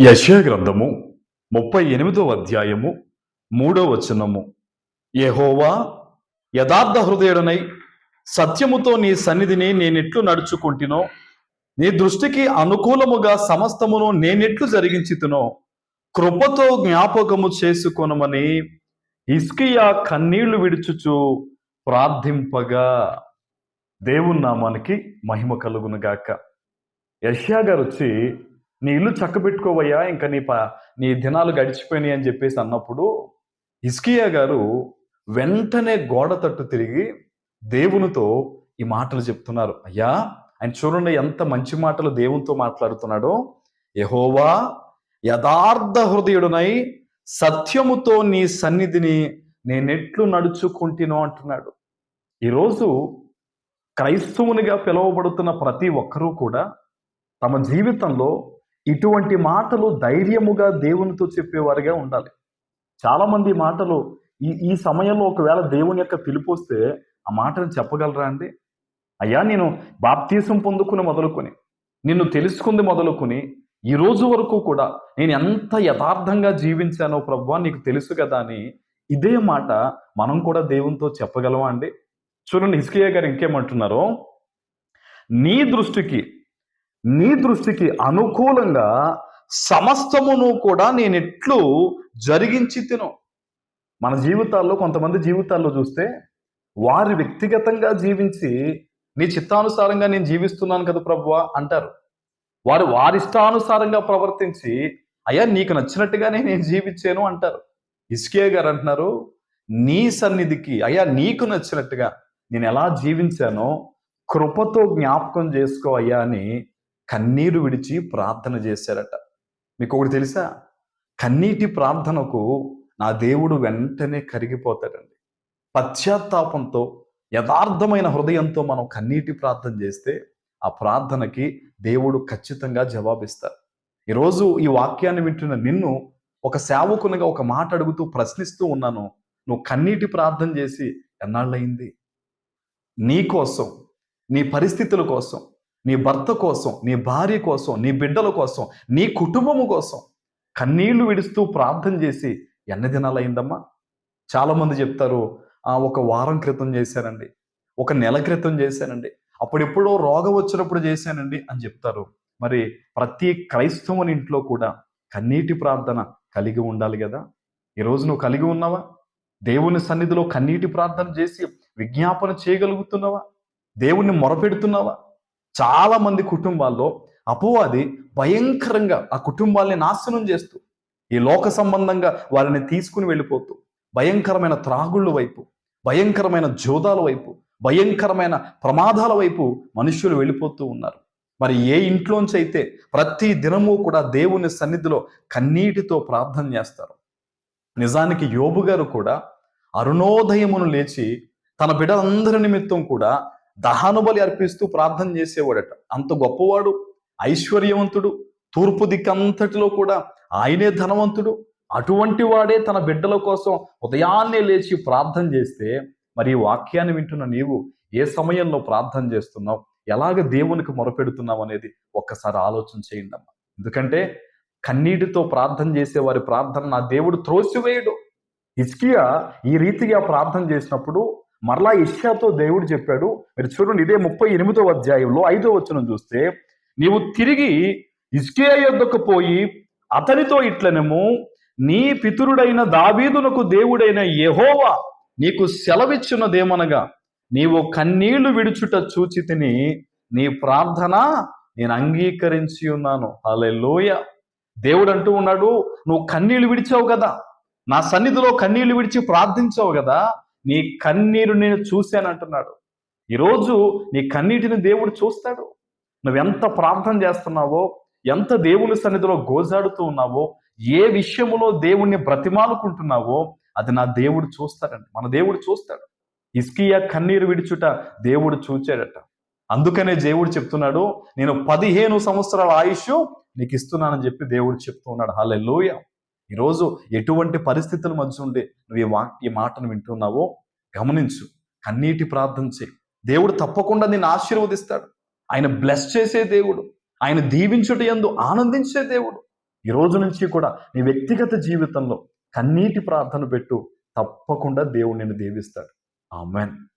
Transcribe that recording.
యశా గ్రంథము ముప్పై ఎనిమిదో అధ్యాయము మూడో వచనము. యహోవా యథార్థ హృదయుడనై సత్యముతో నీ సన్నిధిని నేనెట్లు నడుచుకుంటునో నీ దృష్టికి అనుకూలముగా సమస్తమును నేనెట్లు జరిగించుతునో కృపతో జ్ఞాపకము చేసుకొనమని ఇస్కియా కన్నీళ్ళు విడుచుచు ప్రార్థింపగా. దేవుని నామానికి మహిమ కలుగును గాక యష్యా గారు వచ్చి నీ ఇల్లు చక్కబెట్టుకోవయ్యా ఇంకా నీ ప నీ దినాలు గడిచిపోయినాయి అని చెప్పేసి అన్నప్పుడు ఇస్కియా గారు వెంటనే గోడ తట్టు తిరిగి దేవునితో ఈ మాటలు చెప్తున్నారు. అయ్యా ఆయన చూడండి ఎంత మంచి మాటలు దేవునితో మాట్లాడుతున్నాడో. యహోవా యథార్థ హృదయుడునై సత్యముతో నీ సన్నిధిని నేనెట్లు నడుచుకుంటునో అంటున్నాడు. ఈరోజు క్రైస్తవునిగా పిలువబడుతున్న ప్రతి ఒక్కరూ కూడా తమ జీవితంలో ఇటువంటి మాటలు ధైర్యముగా దేవునితో చెప్పేవారిగా ఉండాలి. చాలామంది మాటలు ఈ ఈ సమయంలో ఒకవేళ దేవుని యొక్క పిలుపు వస్తే ఆ మాటను చెప్పగలరా అండి? అయ్యా నేను బాప్తీసం పొందుకుని మొదలుకొని నిన్ను తెలుసుకుంది మొదలుకొని ఈ రోజు వరకు కూడా నేను ఎంత యథార్థంగా జీవించానో ప్రభు నీకు తెలుసు కదా అని ఇదే మాట మనం కూడా దేవునితో చెప్పగలమా అండి? చూడండి హిస్కియా గారు ఇంకేమంటున్నారో నీ దృష్టికి నీ దృష్టికి అనుకూలంగా సమస్తమును కూడా నేను ఎట్లు జరిగించి తిను. మన జీవితాల్లో కొంతమంది జీవితాల్లో చూస్తే వారి వ్యక్తిగతంగా జీవించి నీ చిత్తానుసారంగా నేను జీవిస్తున్నాను కదా ప్రభువా అంటారు. వారు వారిష్టానుసారంగా ప్రవర్తించి అయ్యా నీకు నచ్చినట్టుగానే నేను జీవించాను అంటారు. ఇస్కే గారు అంటున్నారు నీ సన్నిధికి అయ్యా నీకు నచ్చినట్టుగా నేను ఎలా జీవించానో కృపతో జ్ఞాపకం చేసుకో అయ్యా అని కన్నీరు విడిచి ప్రార్థన చేశారట. మీకు ఒకటి తెలుసా? కన్నీటి ప్రార్థనకు నా దేవుడు వెంటనే కరిగిపోతాడండి. పశ్చాత్తాపంతో యథార్థమైన హృదయంతో మనం కన్నీటి ప్రార్థన చేస్తే ఆ ప్రార్థనకి దేవుడు ఖచ్చితంగా జవాబిస్తారు. ఈరోజు ఈ వాక్యాన్ని వింటున్న నిన్ను ఒక సేవకునిగా ఒక మాట అడుగుతూ ప్రశ్నిస్తూ ఉన్నాను. నువ్వు కన్నీటి ప్రార్థన చేసి ఎన్నాళ్ళయింది? నీ కోసం నీ పరిస్థితుల కోసం నీ భర్త కోసం నీ భార్య కోసం నీ బిడ్డల కోసం నీ కుటుంబము కోసం కన్నీళ్ళు విడుస్తూ ప్రార్థన చేసి ఎన్ని దినాలు అయిందమ్మా? చాలామంది చెప్తారు "ఆ, ఒక వారం క్రితం చేశానండి ఒక నెల క్రితం చేశానండి అప్పుడెప్పుడో రోగం వచ్చినప్పుడు చేశానండి అని చెప్తారు. మరి ప్రతి క్రైస్తవుని ఇంట్లో కూడా కన్నీటి ప్రార్థన కలిగి ఉండాలి కదా? ఈరోజు నువ్వు కలిగి ఉన్నావా? దేవుని సన్నిధిలో కన్నీటి ప్రార్థన చేసి విజ్ఞాపన చేయగలుగుతున్నావా? దేవుణ్ణి మొరపెడుతున్నావా? చాలా మంది కుటుంబాల్లో అపవాది భయంకరంగా ఆ కుటుంబాల్ని నాశనం చేస్తూ ఈ లోక సంబంధంగా వారిని తీసుకుని వెళ్ళిపోతూ భయంకరమైన త్రాగుళ్ళ వైపు భయంకరమైన జోదాల వైపు భయంకరమైన ప్రమాదాల వైపు మనుషులు వెళ్ళిపోతూ ఉన్నారు. మరి ఏ ఇంట్లోంచి అయితే ప్రతి దినము కూడా దేవుని సన్నిధిలో కన్నీటితో ప్రార్థన చేస్తారు. నిజానికి యోబు గారు కూడా అరుణోదయమును లేచి తన బిడ్డలందరి నిమిత్తం కూడా దహానుబలి అర్పిస్తూ ప్రార్థన చేసేవాడట. అంత గొప్పవాడు ఐశ్వర్యవంతుడు తూర్పు దిక్కంతటిలో కూడా ఆయనే ధనవంతుడు. అటువంటి వాడే తన బిడ్డల కోసం ఉదయాన్నే లేచి ప్రార్థన చేస్తే మరి ఈ వాక్యాన్ని వింటున్న నీవు ఏ సమయంలో ప్రార్థన చేస్తున్నావు? ఎలాగ దేవునికి మొరపెడుతున్నావు అనేది ఒక్కసారి ఆలోచన చేయండి అమ్మా. ఎందుకంటే కన్నీటితో ప్రార్థన చేసే వారి ప్రార్థన నా దేవుడు త్రోసివేయడు. హిస్కియా ఈ రీతిగా ప్రార్థన చేసినప్పుడు మరలా ఇష్యాతో దేవుడు చెప్పాడు మీరు చూడండి ఇదే ముప్పై ఎనిమిదో అధ్యాయంలో ఐదో వచనం చూస్తే నీవు తిరిగి ఇస్కియా యొద్దకు పోయి అతనితో ఇట్లనేమో నీ పితురుడైన దావీదునకు దేవుడైన యెహోవా నీకు సెలవిచ్చున్నదేమనగా నీవు కన్నీళ్ళు విడుచుట చూచి తిని నీ ప్రార్థన నేను అంగీకరించి ఉన్నాను. హల్లెలూయా. దేవుడు అంటూ ఉన్నాడు నువ్వు కన్నీళ్ళు విడిచావు కదా నా సన్నిధిలో కన్నీళ్ళు విడిచి ప్రార్థించావు కదా నీ కన్నీరు నేను చూశాను అంటున్నాడు ఈరోజు నీ కన్నీటిని దేవుడు చూస్తాడు. నువ్వెంత ప్రార్థన చేస్తున్నావో ఎంత దేవుని సన్నిధిలో గోజాడుతూ ఉన్నావో ఏ విషయంలో దేవుణ్ణి బ్రతిమాలుకుంటున్నావో అది నా దేవుడు చూస్తాడండి మన దేవుడు చూస్తాడు. ఇస్కియా కన్నీరు విడిచుట దేవుడు చూచాడట. అందుకనే దేవుడు చెప్తున్నాడు నేను పదిహేను సంవత్సరాల ఆయుష్ నీకు ఇస్తున్నానని చెప్పి దేవుడు చెప్తూ ఉన్నాడు. హల్లెలూయా. ఈరోజు ఎటువంటి పరిస్థితుల మధ్య ఉండి నువ్వు ఈ వా ఈ మాటను వింటున్నావో గమనించు. కన్నీటి ప్రార్థన చేయి. దేవుడు తప్పకుండా నిన్ను ఆశీర్వదిస్తాడు. ఆయన బ్లెస్ చేసే దేవుడు. ఆయన దీవించుట ఎందు ఆనందించే దేవుడు. ఈ రోజు నుంచి కూడా నీ వ్యక్తిగత జీవితంలో కన్నీటి ప్రార్థన పెట్టు. తప్పకుండా దేవుడు నిన్ను దీవిస్తాడు. ఆమెన్.